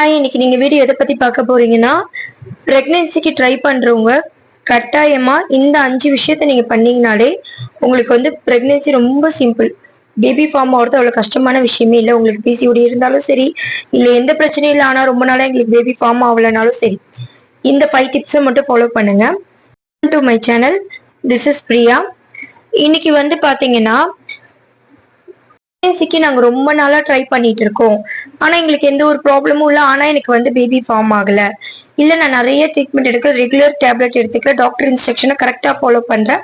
இன்னைக்கு நீங்க வீடியோ எதை பத்தி பார்க்க போறீங்கன்னா பிரெக்னன்சிக்கு ட்ரை பண்றவங்க கட்டாயமா இந்த அஞ்சு விஷயத்த நீங்க பண்ணீங்கனாலே உங்களுக்கு வந்து பிரெக்னன்சி ரொம்ப சிம்பிள் பேபி ஃபார்ம் ஆகிறது அவ்வளோ கஷ்டமான விஷயமே இல்லை. உங்களுக்கு பிசிஓடி இருந்தாலும் சரி இல்லை எந்த பிரச்சனையும் இல்லை. ஆனால் ரொம்ப நாளாக எங்களுக்கு பேபி ஃபார்ம் ஆகலைனாலும் சரி. இந்த ஃபைவ் டிப்ஸை மட்டும் ஃபாலோ பண்ணுங்க. To my channel this is Priya இன்னைக்கு வந்து பார்த்தீங்கன்னா பிரெக்னன்சிக்கு நாங்க ரொம்ப நாளா ட்ரை பண்ணிட்டு இருக்கோம். ஆனா எங்களுக்கு எந்த ஒரு ப்ராப்ளமும் இல்லை. ஆனா எனக்கு வந்து பேபி ஃபார்ம் ஆகல. இல்ல நான் நிறைய ட்ரீட்மெண்ட் எடுக்க ரெகுலர் டேப்லெட் எடுத்துக்க டாக்டர் இன்ஸ்ட்ரக்ஷனை கரெக்டா ஃபாலோ பண்றேன்.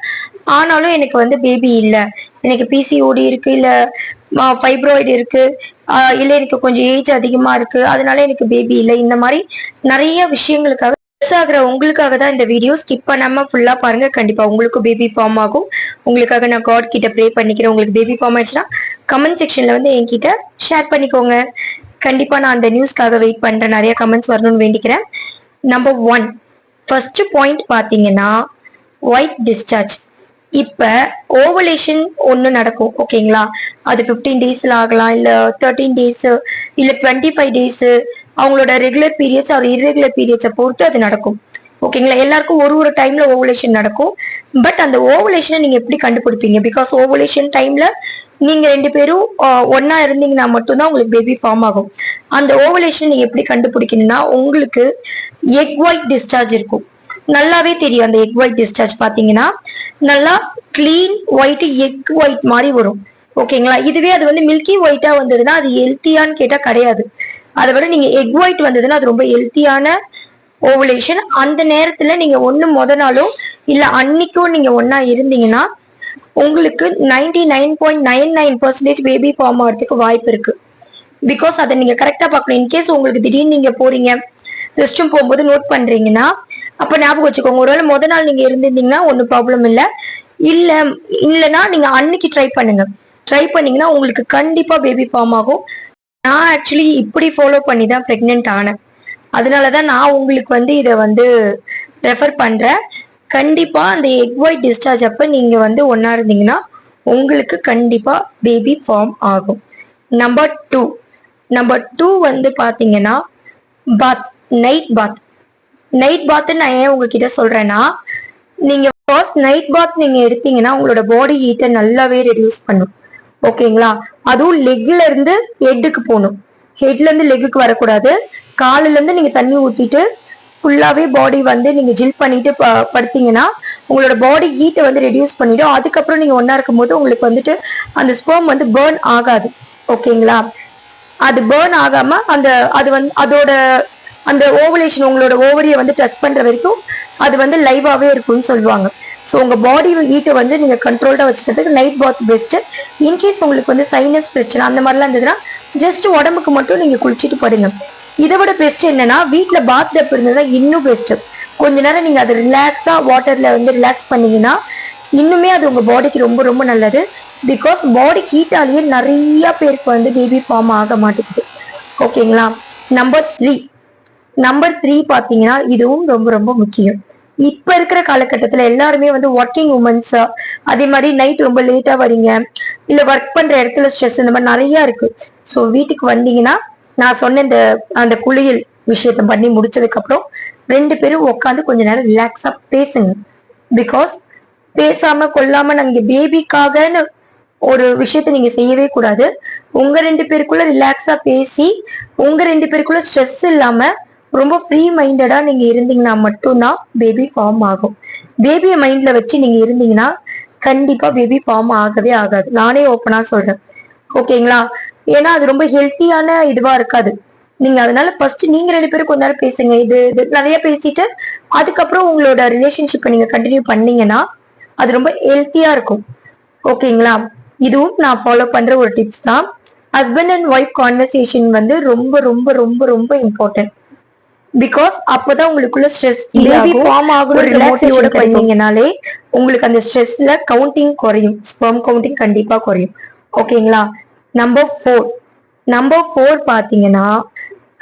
ஆனாலும் எனக்கு வந்து பேபி இல்ல. எனக்கு பிசிஓடி இருக்கு இல்ல ஃபைப்ராய்டு இருக்கு. இல்லை இல்ல எனக்கு கொஞ்சம் ஏஜ் அதிகமா இருக்கு. அதனால எனக்கு பேபி இல்லை. இந்த மாதிரி நிறைய விஷயங்களுக்காக மிஸ் உங்களுக்காக தான் இந்த வீடியோ ஸ்கிப் பண்ணாம ஃபுல்லா பாருங்க. கண்டிப்பா உங்களுக்கு பேபி ஃபார்ம் ஆகும். உங்களுக்காக நான் காட் கிட்ட ப்ரே பண்ணிக்கிறேன். உங்களுக்கு பேபி ஃபார்ம் ஆயிடுச்சுன்னா கமெண்ட் செக்ஷன்ல வந்து என்கிட்ட ஷேர் பண்ணிக்கோங்க. கண்டிப்பா நான் அந்த நியூஸ்க்காக வெயிட் பண்ணுறேன் நிறைய கமெண்ட்ஸ் வரணும்னு வேண்டிக்கிறேன். நம்பர் ஒன் ஃபர்ஸ்ட் பாயிண்ட் பாத்தீங்கன்னா ஒயிட் டிஸ்சார்ஜ் இப்ப ஓவலேஷன் ஒன்று நடக்கும் ஓகேங்களா? அது ஃபிஃப்டீன் டேஸ்ல ஆகலாம் இல்ல தேர்ட்டீன் டேஸ் இல்ல டுவெண்ட்டி ஃபைவ் டேஸ் அவங்களோட ரெகுலர் பீரியட்ஸ் அது இரெகுலர் பீரியட்ஸை பொறுத்து அது நடக்கும். ஓகேங்களா? எல்லாருக்கும் ஒரு ஒரு டைம்ல ஓவலேஷன் நடக்கும். பட் அந்த ஓவலேஷனை நீங்க எப்படி கண்டுபிடிப்பீங்க? பிகாஸ் ஓவலேஷன் டைம்ல நீங்க ரெண்டு பேரும் ஒன்றா இருந்தீங்கன்னா மட்டும்தான் உங்களுக்கு பேபி ஃபார்ம் ஆகும். அந்த ஓவலேஷன் நீங்க எப்படி கண்டுபிடிக்கணும்னா உங்களுக்கு எக் ஒயிட் டிஸ்சார்ஜ் இருக்கும். நல்லாவே தெரியும் அந்த எக் ஒயிட் டிஸ்சார்ஜ் பாத்தீங்கன்னா நல்லா க்ளீன் ஒயிட் எக் ஒயிட் மாதிரி வரும். ஓகேங்களா இதுவே அது வந்து மில்கி ஒயிட்டா வந்ததுன்னா அது ஹெல்த்தியான்னு கேட்டா கிடையாது. அதை விட நீங்க எக் ஒயிட் வந்ததுன்னா அது ரொம்ப ஹெல்த்தியான ஓவலேஷன் அந்த நேரத்துல நீங்க ஒண்ணு முத நாளோ இல்ல அன்னைக்கும் நீங்க ஒன்னா இருந்தீங்கன்னா உங்களுக்கு ninety nine point nine nine percentage baby form ஆகிறதுக்கு வாய்ப்பு இருக்கு. பிகாஸ் அதை நீங்க கரெக்டா பார்க்கணும். இன்கேஸ் உங்களுக்கு திடீர்னு நீங்க போறீங்க ரெஸ்ட் ரூம் போகும்போது நோட் பண்றீங்கன்னா அப்ப ஞாபகம் வச்சுக்கோங்க. ஒருவேளை முத நாள் நீங்க இருந்திருந்தீங்கன்னா ஒன்றும் ப்ராப்ளம் இல்லை. இல்ல இல்லைன்னா நீங்க அன்னைக்கு ட்ரை பண்ணுங்க. ட்ரை பண்ணீங்கன்னா உங்களுக்கு கண்டிப்பா பேபி ஃபார்ம் ஆகும். நான் ஆக்சுவலி இப்படி ஃபாலோ பண்ணி தான் ப்ரெக்னென்ட் ஆனேன். அதனால தான் நான் உங்களுக்கு வந்து இதை வந்து ரெஃபர் பண்றேன். கண்டிப்பா அந்த எக் ஒயிட் டிஸ்சார்ஜ் அப்ப நீங்க வந்து ஒன்னா இருந்தீங்கன்னா உங்களுக்கு கண்டிப்பா பேபி ஃபார்ம் ஆகும். நம்பர் டூ நம்பர் டூ வந்து பாத்தீங்கன்னா பாத் நைட் பாத் நைட் பாத் நான் ஏன் உங்ககிட்ட சொல்றேன்னா நீங்க ஃபர்ஸ்ட் நைட் பாத் நீங்க எடுத்தீங்கன்னா உங்களோட பாடி ஹீட்டை நல்லாவே ரெடியூஸ் பண்ணும். ஓகேங்களா அதுவும் லெக்ல இருந்து ஹெட்டுக்கு போகணும். ஹெட்ல இருந்து லெக்குக்கு வரக்கூடாது. காலிலேருந்து இருந்து நீங்க தண்ணி ஊத்திட்டு ஃபுல்லாவே பாடி வந்து நீங்க ஜில் பண்ணிட்டு ப- படுத்தீங்கன்னா உங்களோட பாடி ஹீட்டை வந்து ரெடியூஸ் பண்ணிவிடும் அதுக்கப்புறம் நீங்க ஒன்றா இருக்கும்போது உங்களுக்கு வந்துட்டு அந்த ஸ்போம் வந்து பேர்ன் ஆகாது. ஓகேங்களா? அது பேர்ன் ஆகாம அந்த அது வந்து அதோட அந்த ஓவலேஷன் உங்களோட ஓவரியை வந்து டச் பண்ற வரைக்கும் அது வந்து லைவாகவே இருக்கும்னு சொல்லுவாங்க. ஸோ உங்க பாடி ஹீட்டை வந்து நீங்க கண்ட்ரோல்டாக வச்சுக்கிறதுக்கு நைட் பாத் பெஸ்ட் இன்கேஸ் உங்களுக்கு வந்து சைனஸ் பிரச்சனை அந்த மாதிரிலாம் இருந்ததுன்னா ஜஸ்ட் உடம்புக்கு மட்டும் நீங்க குளிச்சுட்டு படுங்க. இதை விட பெஸ்ட் என்னன்னா வீட்டில் பாத் டப் இருந்ததுன்னா இன்னும் பெஸ்ட் கொஞ்ச நேரம் நீங்கள் அதை ரிலாக்ஸாக வாட்டரில் வந்து ரிலாக்ஸ் பண்ணீங்கன்னா இன்னுமே அது உங்கள் பாடிக்கு ரொம்ப ரொம்ப நல்லது. பிகாஸ் பாடி ஹீட்டாலேயே நிறைய பேருக்கு வந்து பேபி ஃபார்ம் ஆக மாட்டேங்குது. ஓகேங்களா? நம்பர் த்ரீ நம்பர் த்ரீ பார்த்தீங்கன்னா இதுவும் ரொம்ப ரொம்ப முக்கியம். இப்போ இருக்கிற காலகட்டத்தில் எல்லாருமே வந்து ஒர்க்கிங் உமன்ஸா அதே மாதிரி நைட் ரொம்ப லேட்டாக வரீங்க இல்லை ஒர்க் பண்ணுற இடத்துல ஸ்ட்ரெஸ் இந்த மாதிரி நிறையா இருக்குது ஸோ வீட்டுக்கு வந்தீங்கன்னா நான் சொன்ன இந்த அந்த குளியல் விஷயத்த பண்ணி முடிச்சதுக்கு அப்புறம் ரெண்டு பேரும் உட்காந்து கொஞ்ச நேரம் ரிலாக்ஸா பேசுங்க. பிகாஸ் பேசாம கொல்லாம நாங்க பேபிக்காகன்னு ஒரு விஷயத்த நீங்க செய்யவே கூடாது. உங்க ரெண்டு பேருக்குள்ள ரிலாக்ஸா பேசி உங்க ரெண்டு பேருக்குள்ள ஸ்ட்ரெஸ் இல்லாம ரொம்ப ஃப்ரீ மைண்டடா நீங்க இருந்தீங்கன்னா மட்டும்தான் பேபி ஃபார்ம் ஆகும். பேபியை மைண்ட்ல வச்சு நீங்க இருந்தீங்கன்னா கண்டிப்பா பேபி ஃபார்ம் ஆகவே ஆகாது. நானே ஓப்பனா சொல்றேன். ஓகேங்களா? ஏன்னா அது ரொம்ப ஹெல்த்தியான இதுவா இருக்காது. நீங்க அதனால ஃபர்ஸ்ட் நீங்க ரெண்டு பேரும் கொஞ்ச நேரம் பேசுங்க. இது இது நிறைய பேசிட்டு அதுக்கப்புறம் உங்களோட ரிலேஷன்ஷிப்பை நீங்க கண்டினியூ பண்ணீங்கன்னா அது ரொம்ப ஹெல்த்தியா இருக்கும். ஓகேங்களா? இதுவும் நான் ஃபாலோ பண்ற ஒரு டிப்ஸ் தான். ஹஸ்பண்ட் அண்ட் ஒய்ஃப் கான்வர்சேஷன் வந்து ரொம்ப ரொம்ப ரொம்ப ரொம்ப இம்பார்ட்டன்ட் பிகாஸ் அப்பதான் உங்களுக்குள்ள ஸ்ட்ரெஸ் பேபி ஃபார்ம் ரிலாக்ஸேஷன் பண்ணீங்கனாலே உங்களுக்கு அந்த ஸ்ட்ரெஸ்ல கவுண்டிங் குறையும். ஸ்பெர்ம் கவுண்டிங் கண்டிப்பா குறையும். ஓகேங்களா? நம்பர் ஃபோர் நம்பர் ஃபோர் பார்த்தீங்கன்னா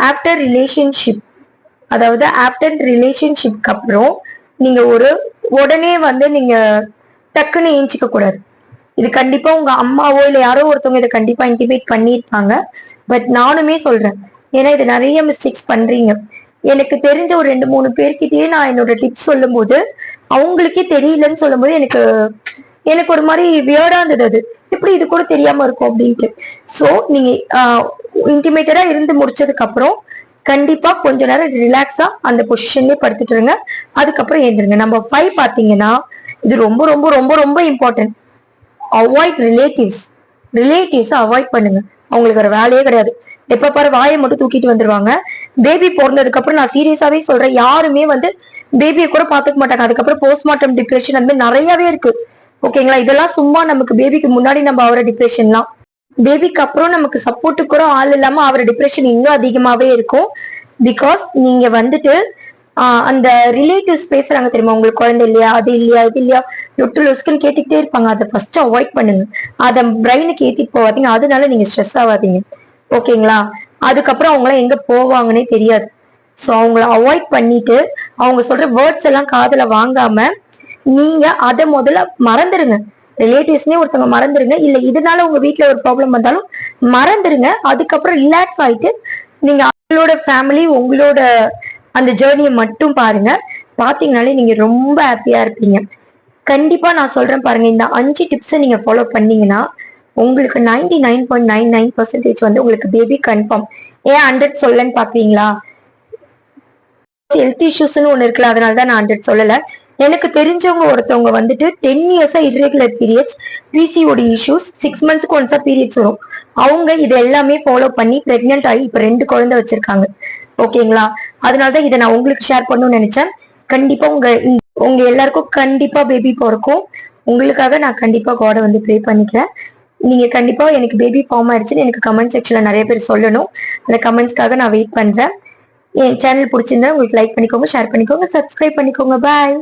ஆஃப்டர் ரிலேஷன்ஷிப் அதாவது ஆஃப்டர் ரிலேஷன்ஷிப்க்கு அப்புறம் நீங்கள் ஒரு உடனே வந்து நீங்கள் டக்குன்னு ஏஞ்சிக்க கூடாது. இது கண்டிப்பாக உங்க அம்மாவோ இல்லை யாரோ ஒருத்தவங்க இதை கண்டிப்பாக இன்டிமேட் பண்ணியிருப்பாங்க. பட் நானுமே சொல்றேன். ஏன்னா இது நிறைய மிஸ்டேக்ஸ் பண்றீங்க. எனக்கு தெரிஞ்ச ஒரு ரெண்டு மூணு பேர்கிட்டயே நான் என்னோட டிப்ஸ் சொல்லும்போது அவங்களுக்கே தெரியலன்னு சொல்லும்போது எனக்கு எனக்கு ஒரு மாதிரி வியர்டா இருந்தது அது. எப்படி இது கூட தெரியாம இருக்கும் அப்படின்ட்டு. ஸோ நீங்க இன்டிமேட்டடா இருந்து முடிச்சதுக்கு அப்புறம் கண்டிப்பா கொஞ்ச நேரம் ரிலாக்ஸா அந்த பொசிஷன்லயே படுத்துட்டு இருங்க. அதுக்கப்புறம் எழுந்திருங்க. நம்ம ஃபைவ் பாத்தீங்கன்னா இது ரொம்ப ரொம்ப ரொம்ப ரொம்ப important avoid relatives relatives avoid பண்ணுங்க. அவங்களுக்கு ஒரு வேலையே கிடையாது. எப்ப பாரு வாயை மட்டும் தூக்கிட்டு வந்துருவாங்க. பேபி பிறந்ததுக்கு அப்புறம் நான் சீரியஸாவே சொல்றேன். யாருமே வந்து பேபியை கூட பாத்துக்க மாட்டாங்க. அதுக்கப்புறம் போஸ்ட்மார்ட்டம் டிப்ரெஷன் அந்த மாதிரி நிறையவே இருக்கு. ஓகேங்களா? இதெல்லாம் சும்மா நமக்கு பேபிக்கு முன்னாடி நம்ம அவர டிப்ரெஷன்லாம் பேபிக்கு அப்புறம் நமக்கு சப்போர்ட்டுக்கு கூட ஆள் இல்லாம ஆகிற டிப்ரெஷன் இன்னும் அதிகமாவே இருக்கும். பிகாஸ் நீங்க வந்துட்டு அந்த ரிலேட்டிவ்ஸ் பேசுறாங்க தெரியுமா? உங்களுக்கு குழந்தை இல்லையா? அது இல்லையா? இது இல்லையா? லொட்டு லொஸ்க்குன்னு கேட்டுக்கிட்டே இருப்பாங்க. அதை ஃபர்ஸ்ட் அவாய்ட் பண்ணுங்க. அதை பிரெயினுக்கு ஏத்திட்டு போவாதீங்க அதனால நீங்க ஸ்ட்ரெஸ் ஆகாதீங்க ஓகேங்களா? அதுக்கப்புறம் அவங்களாம் எங்க போவாங்கன்னே தெரியாது. ஸோ அவங்கள அவாய்ட் பண்ணிட்டு அவங்க சொல்ற வேர்ட்ஸ் எல்லாம் காதில் வாங்காம நீங்க அதை முதல்ல மறந்துருங்க. ரிலேட்டிவ்ஸ்னே ஒருத்தவங்க மறந்துருங்க. இல்ல இதனால உங்க வீட்டுல ஒரு ப்ராப்ளம் வந்தாலும் மறந்துருங்க. அதுக்கப்புறம் ரிலாக்ஸ் ஆயிட்டு நீங்க அவங்களோட ஃபேமிலி உங்களோட அந்த ஜேர்னியை மட்டும் பாருங்க. பாத்தீங்கனாலே நீங்க ரொம்ப ஹாப்பியா இருப்பீங்க. கண்டிப்பா நான் சொல்றேன் பாருங்க. இந்த அஞ்சு டிப்ஸை நீங்க ஃபாலோ பண்ணீங்கன்னா உங்களுக்கு ninety nine point nine nine percentage வந்து உங்களுக்கு பேபி கன்ஃபார்ம் ஏன் ஹண்ட்ரட் சொல்லன்னு பாக்குறீங்களா? ஹெல்த் இஷ்யூஸ்னு ஒன்று இருக்குல்ல அதனால தான் நான் ஹண்ட்ரட் சொல்லலை. எனக்கு தெரிஞ்சவங்க ஒருத்தவங்க வந்துட்டு டென் இயர்ஸா irregular periods PCOD issues six மந்த்ஸ்க்கு ஒன்ஸா பீரியட்ஸ் வரும். அவங்க இது எல்லாமே ஃபாலோ பண்ணி பிரெக்னென்ட் ஆகி இப்போ ரெண்டு குழந்தை வச்சிருக்காங்க. ஓகேங்களா? அதனால தான் இதை நான் உங்களுக்கு ஷேர் பண்ணணும்னு நினைச்சேன். கண்டிப்பா உங்க உங்க எல்லாருக்கும் கண்டிப்பா பேபி பிறக்கும். உங்களுக்காக நான் கண்டிப்பா காடை வந்து ப்ரே பண்ணிக்கிறேன். நீங்க கண்டிப்பா எனக்கு பேபி ஃபார்ம் ஆயிடுச்சுன்னு எனக்கு கமெண்ட் செக்ஷன்ல நிறைய பேர் சொல்லணும். அந்த கமெண்ட்ஸ்க்காக நான் வெயிட் பண்றேன். என் சேனல் பிடிச்சிருந்தா உங்களுக்கு லைக் பண்ணிக்கோங்க ஷேர் பண்ணிக்கோங்க சப்ஸ்கிரைப் பண்ணிக்கோங்க. பாய்